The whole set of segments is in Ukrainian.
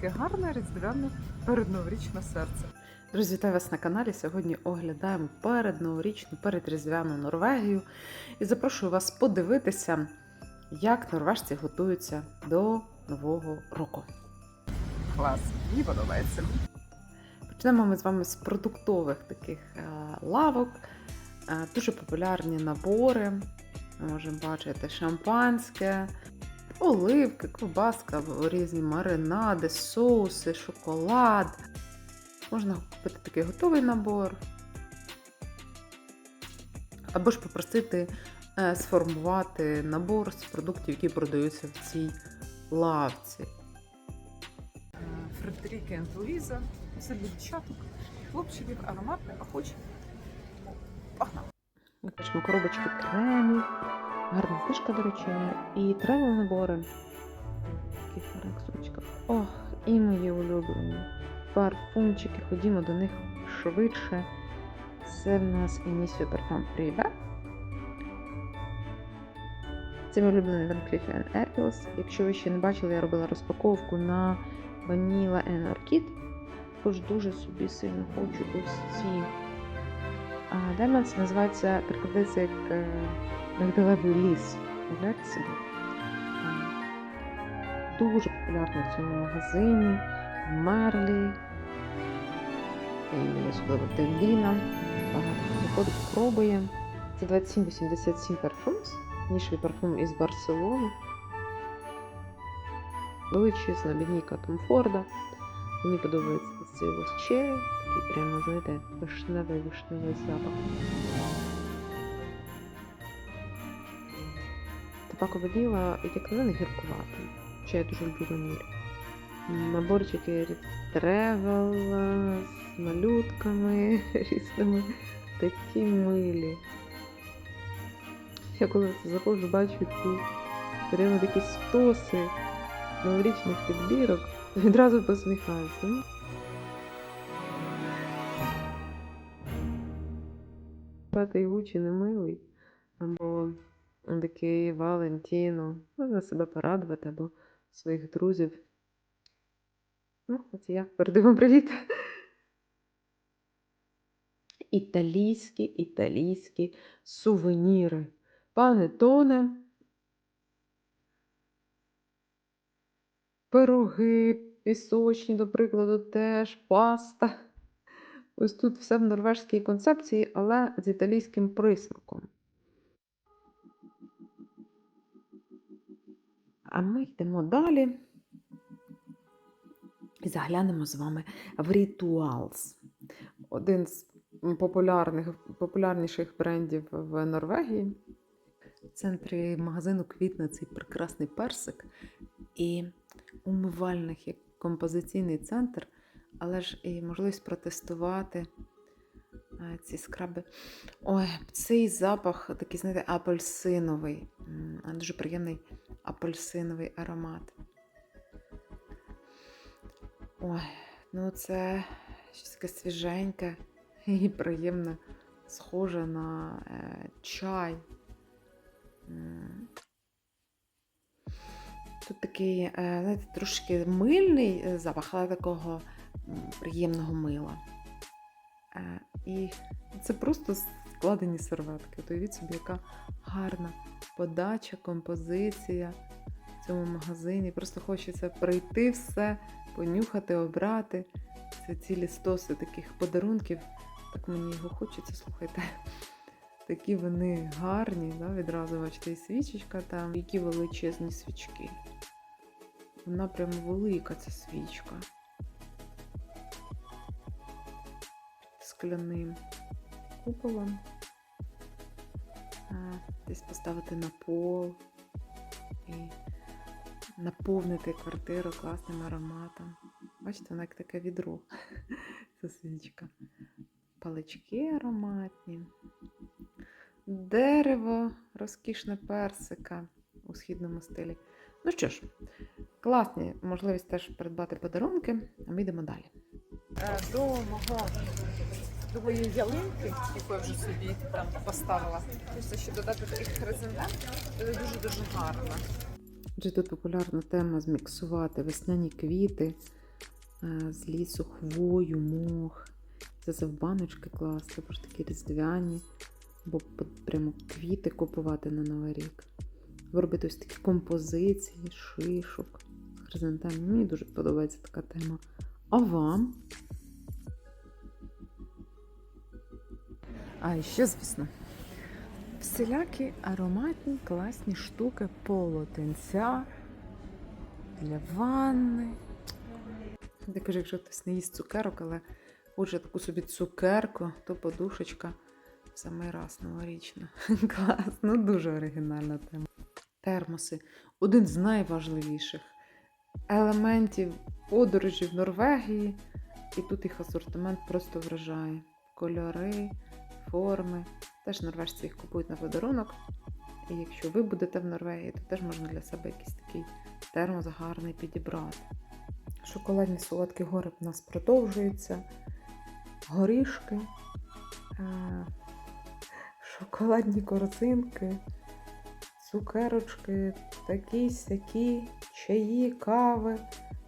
таке гарне різдвяне передноворічне серце. Друзі, вітаю вас на каналі. Сьогодні оглядаємо передноворічну, передріздвяну Норвегію і запрошую вас подивитися, як норвежці готуються до Нового року. Клас, мені подобається. Почнемо ми з вами з продуктових таких е, лавок. Е, Дуже популярні набори. Ми можемо бачити шампанське, оливки, ковбаска, різні маринади, соуси, шоколад. Можна купити такий готовий набор. Або ж попросити е, сформувати набор з продуктів, які продаються в цій лавці. Фредеріка і Це для дівчаток, хлопчиків, ароматне. Погнали! Ми бачимо коробочки кремів, гарна знижка, до речі, і тревел набори. Фарексочка. Ох, і мої улюблені. Парфумчики, ходімо до них швидше. Це в нас Initio Parfum Privé. Це мій улюблений Van Cleef Arpels. Якщо ви ще не бачили, я робила розпаковку на Vanilla and Orchid. Також дуже собі сильно хочу ось ці. Це називається, перекладається як е, ліс. Собі? Дуже популярно в цьому магазині. Мерлі. І особливо Деліна. Виходить, пробує. Це 2787 парфумс. Ніший парфум із Барселони. Величезна лінійка Том Форда. Мені подобається цей ось черry, такий прямо, знаєте, вишневий вишневий запах. Табакове діло, як на мене, гіркувати. Що я дуже люблю ваніль. Наборчики тревел з малютками різними. Такі милі. Я коли це заходжу, бачу ці прямо такі стоси новорічних підбірок, відразу посміхаюся. Ну, Патий Гучі не милий, або такий Валентіно. Можна себе порадувати, або своїх друзів. Ну, от я передаю вам привіт. Італійські, італійські сувеніри. Пане Тоне. Пироги, пісочні, до прикладу, теж, паста. Ось тут все в норвежській концепції, але з італійським присмаком. А ми йдемо далі і заглянемо з вами в Rituals. Один з популярних, популярніших брендів в Норвегії. В центрі магазину квітне цей прекрасний персик і умивальних як композиційний центр, але ж і можливість протестувати ці скраби. Ой, цей запах такий, знаєте, апельсиновий, дуже приємний апельсиновий аромат. Ой, ну це щось таке свіженьке і приємне, схоже на е, чай. Тут такий, е, знаєте, трошки мильний е, запах, але такого приємного мила. Е, І це просто складені серветки. От Уявіть собі, яка гарна подача, композиція в цьому магазині. Просто хочеться прийти все, понюхати, обрати. Це цілі стоси таких подарунків. Так мені його хочеться, слухайте. Такі вони гарні, да? відразу бачите, і свічечка там, які величезні свічки. Вона прямо велика ця свічка. Скляним куполом. Десь поставити на пол і наповнити квартиру класним ароматом. Бачите, вона як таке відро. Ця свічка. Палички ароматні. Дерево, розкішне персика у східному стилі. Ну що ж, класні можливість теж придбати подарунки, а ми йдемо далі. Е, До мого моєї ялинки, яку я вже собі там поставила. Хочеться ще додати таких хризантем. Це дуже-дуже гарно. Адже тут популярна тема зміксувати весняні квіти е, з лісу хвою, мох. Це все в баночки класти, ж такі різдвяні, або прямо квіти купувати на Новий рік. Ви робите ось такі композиції, шишок, хризантем. Мені дуже подобається така тема. А вам? А і ще, звісно, всілякі ароматні класні штуки полотенця для ванни. Я кажу, якщо хтось не їсть цукерок, але хоче таку собі цукерку, то подушечка в самий раз новорічна. Клас, ну дуже оригінальна тема. Термоси один з найважливіших елементів подорожі в Норвегії. І тут їх асортимент просто вражає. Кольори, форми. Теж норвежці їх купують на подарунок. І якщо ви будете в Норвегії, то теж можна для себе якийсь такий термос гарний підібрати. Шоколадні солодкі гори в нас продовжуються. Горішки, е, шоколадні корзинки, цукерочки, такі сякі, чаї, кави.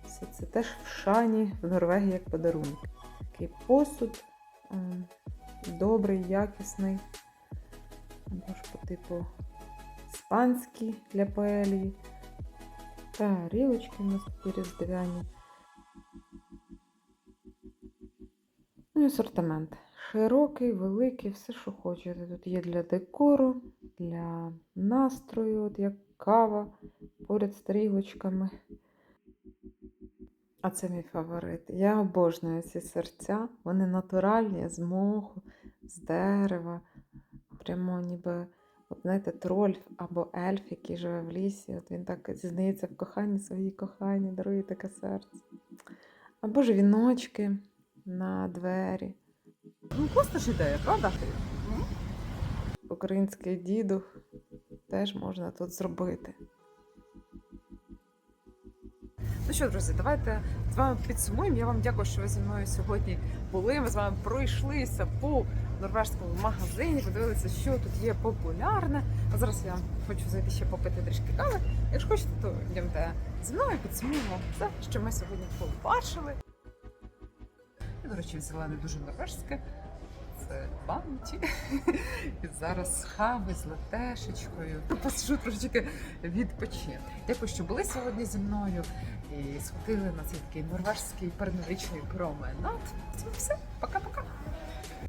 Все це теж в шані в Норвегії як подарунок. Такий посуд м, добрий, якісний. Або по типу іспанський для паелії. Тарілочки у нас такі різдвяні. Ну і асортимент. Широкий, великий, все, що хочете. Тут є для декору, для настрою, от як кава, поряд з тарілочками. А це мій фаворит. Я обожнюю ці серця. Вони натуральні, з моху, з дерева. Прямо ніби, от знаєте, троль або ельф, який живе в лісі. От він так зізнається в коханні своїй коханій, дарує таке серце. Або ж віночки на двері. Ну, класна ж ідея, правда? Український дідух теж можна тут зробити. Ну що, друзі, давайте з вами підсумуємо. Я вам дякую, що ви зі мною сьогодні були. Ми з вами пройшлися по норвежському магазині, подивилися, що тут є популярне. А зараз я хочу зайти ще попити трішки кави. Якщо хочете, то йдемте зі мною, підсумуємо все, що ми сьогодні побачили. Я, до речі, взяла не дуже норвежське. Це баунті. І зараз хави з латешечкою. Посижу трошечки відпочину. Дякую, що були сьогодні зі мною і сходили на цей такий норвежський передноворічний променад. Це все. Пока-пока.